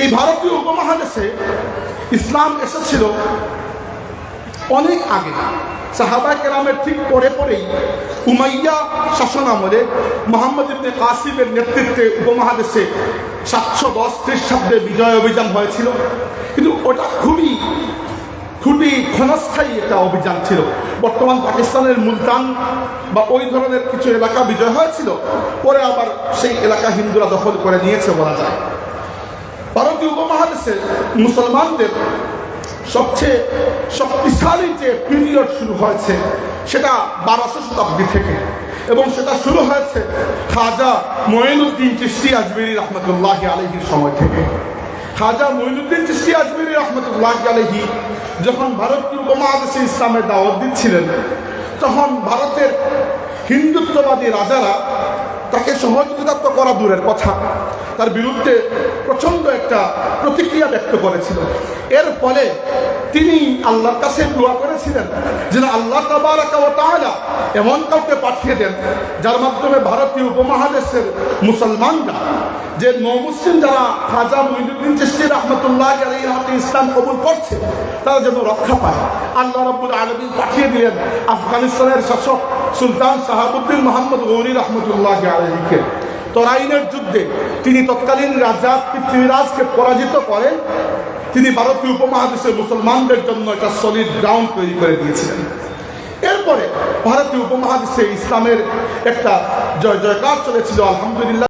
এই ভারতীয় উপমহাদেশে ইসলাম এসেছিল অনেক আগে। সাহাবা কেরামের ঠিক পরে পরেই উমাইয়া শাসন আমলে মোহাম্মদ ইবনে কাসিমের নেতৃত্বে উপমহাদেশে সাতশো দশ খ্রিস্টাব্দে বিজয় অভিযান হয়েছিল। কিন্তু ওটা খুবই খুবই ক্ষণস্থায়ী একটা অভিযান ছিল। বর্তমান পাকিস্তানের মুলতান বা ওই ধরনের কিছু এলাকা বিজয় হয়েছিল, পরে আবার সেই এলাকা হিন্দুরা দখল করে নিয়েছে বলা যায়। ভারতীয় উপমহাদেশে মুসলমানদের সবচেয়ে শক্তিশালী যে পিরিয়ড শুরু হয়েছে, সেটা বারোশো শতাব্দী থেকে। এবং সেটা শুরু হয়েছে খাজা মঈনুদ্দিন চিস্তি আজমিরি রহমতুল্লাহ আলহির সময় থেকে। খাজা মঈনুদ্দিন চিস্তি আজমিরি রহমতুল্লাহ আলহি যখন ভারতীয় উপমহাদেশে ইসলামের দাওয়াত দিচ্ছিলেন, তখন ভারতের হিন্দুত্ববাদী রাজারা তাকে সহযোগিতা করা দূরের কথা তার বিরুদ্ধে প্রচণ্ড একটা প্রতিক্রিয়া ব্যক্ত করেছিল। এর ফলে তিনি আল্লাহর কাছে দোয়া করেছিলেন যেন আল্লাহ তাবারাকা ওয়া এমন কাউকে পাঠিয়ে দেন যার মাধ্যমে ভারতীয় উপমহাদেশের মুসলমানরা, যে নমুসলিম যারা খাজা মঈনুদ্দিন চিশতি রহমতুল্লাহ হাতে ইসলাম কবুল করছে, তারা যেন রক্ষা পায়। আল্লাহ রাব্বুল আলামিন পাঠিয়ে দিলেন আফগানিস্তানের শাসক সুলতান সাহাবুদ্দিন মোহাম্মদ গৌরী রহমতুল্লাহ আলহীকে তরাইনের যুদ্ধে তিনি তৎকালীন রাজা পৃথিবীরাজকে পরাজিত করেন। তিনি ভারতীয় উপমহাদেশের মুসলমানদের জন্য একটা সলিড গ্রাউন্ড তৈরি করে দিয়েছিলেন। এরপরে ভারতীয় উপমহাদেশে ইসলামের একটা জয় জয়কার চলেছিল, আলহামদুলিল্লাহ।